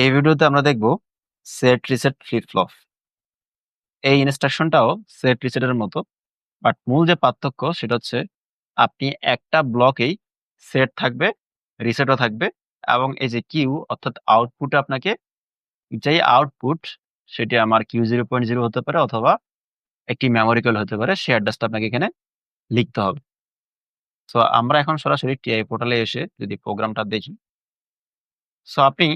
এই ভিডিওতে আমরা দেখব সেট রিসেট ফ্লিপ ফ্লপ এই ইনস্ট্রাকশনটাও সেট রিসেটের মতো বাট মূল যে পার্থক্য সেটা হচ্ছে আপনি একটা ব্লকেই সেট থাকবে রিসেটও থাকবে, এবং এই যে কিউ অর্থাৎ আউটপুটে আপনাকে যেই আউটপুট সেটি আমার কিউ জিরো পয়েন্ট জিরো হতে পারে অথবা একটি মেমোরি কল হতে পারে সে অ্যাড্রেসটা আপনাকে এখানে লিখতে হবে। সো আমরা এখন সরাসরি টিআই পোর্টালে এসে যদি প্রোগ্রামটা দেখি। সো আপনি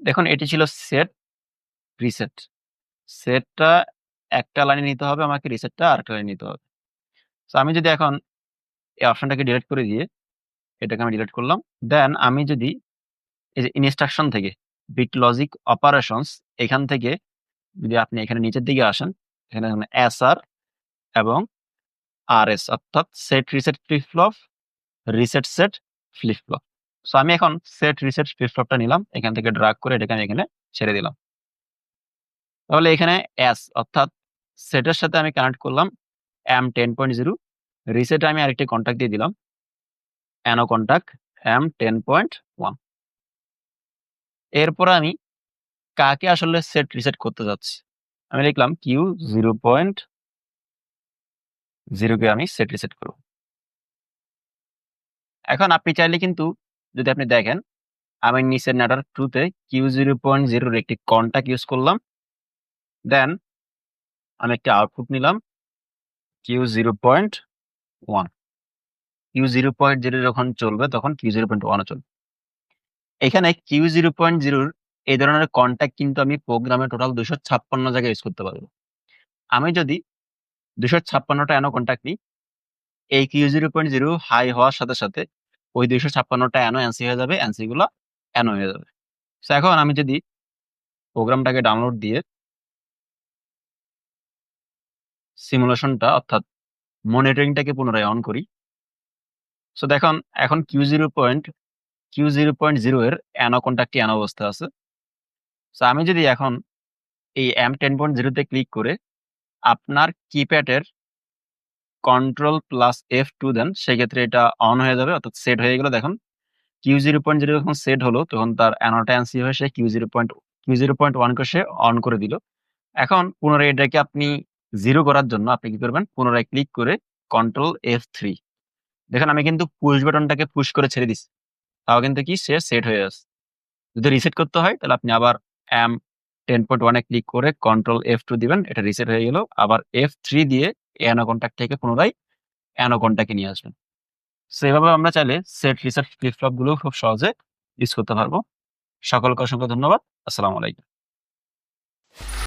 দেখুন, এটি ছিল সেট রিসেট সেটটা একটা লাইনে নিতে হবে, আমাকে রিসেটটা আরেকটা লাইনে নিতে হবে। সো আমি যদি এখন এই অপশনটাকে ডিলিট করে দিয়ে এটাকে আমি ডিলিট করলাম দেন আমি যদি এই যে ইনস্ট্রাকশন থেকে বিট লজিক অপারেশনস এখান থেকে যদি আপনি এখানে নিচের দিকে আসেন, এখানে এস আর এবং আর এস অর্থাৎ set reset flip flop reset set flip flop so আমি এখন সেট রিসেট ফ্লিপ ফ্লপটা নিলাম, এখান থেকে ড্রাগ করে এটাকে আমি এখানে ছেড়ে দিলাম। তাহলে এখানে এস অর্থাৎ সেটের সাথে আমি কানেক্ট করলাম এম টেন পয়েন্ট জিরো রিসেটে আমি আরেকটি কন্ট্যাক্ট দিয়ে দিলাম N O contact M ten point one এরপর আমি কাকে আসলে সেট রিসেট করতে যাচ্ছি? আমি লিখলাম কিউ জিরো পয়েন্ট জিরোকে আমি সেট রিসেট করব। এখন আপনি চাইলে কিন্তু যদি আপনি দেখেন, আমি নিচের নাটার টুতে কিউ জিরো পয়েন্ট জিরোর একটি কন্ট্যাক্ট ইউজ করলাম। দেন আমি একটি আউটপুট নিলাম Q zero point one Q zero point zero যখন চলবে, তখন কিউ জিরো পয়েন্ট ওয়ানও চলবে। এখানে কিউ জিরো পয়েন্ট জিরোর এই ধরনের কন্ট্যাক্ট কিন্তু আমি প্রোগ্রামে টোটাল দুশো ছাপ্পান্ন জায়গায় ইউজ করতে পারব। আমি যদি দুশো ছাপ্পান্নটা এনো কন্ট্যাক্ট নিই, এই Q zero point zero high হওয়ার সাথে সাথে ওই দুইশো ছাপ্পান্নটা এনো এনসি হয়ে যাবে এনসি গুলো এনো হয়ে যাবে। সো এখন আমি যদি প্রোগ্রামটাকে ডাউনলোড দিয়ে সিমুলেশনটা অর্থাৎ মনিটরিংটাকে পুনরায় অন করি। সো দেখুন, এখন Q zero point Q zero point zero এর অ্যানো কন্ট্যাক্টটি অ্যানো অবস্থা আছে? সো আমি যদি এখন এই এম টেন পয়েন্ট জিরোতে ক্লিক করে আপনার কিপ্যাডের কন্ট্রোল প্লাস এফ টু দেন, সেক্ষেত্রে এটা অন হয়ে যাবে, অর্থাৎ সেট হয়ে গেল। দেখুন কিউ জিরো পয়েন্ট জিরো যখন সেট হলো, তখন তার অ্যানোটা অ্যান্সি হয়ে সে Q zero point Q zero point ওয়ানকে সে অন করে দিল। এখন পুনরায় এটাকে আপনি জিরো করার জন্য আপনি কি করবেন? পুনরায় ক্লিক করে কন্ট্রোল এফ থ্রি দেখেন, আমি কিন্তু পুশ বাটনটাকে পুশ করে ছেড়ে দিচ্ছি তাও কিন্তু কি? সে সেট হয়ে আছে যদি রিসেট করতে হয়, তাহলে আপনি আবার এম টেন পয়েন্ট ওয়ানে ক্লিক করে কন্ট্রোল এফ টু দিবেন, এটা রিসেট হয়ে গেল। আবার এফ থ্রি দিয়ে অ্যানো কন্ট্যাক্ট থেকে পুনরায় অ্যানো কন্ট্যাক্টে নিয়ে আসবেন। সো এভাবে আমরা চাইলে সেট রিসার্চ ফ্লিপ ফ্লপগুলো খুব সহজে ইউজ করতে পারব। সকলকে অসংখ্য ধন্যবাদ। আসসালামু আলাইকুম।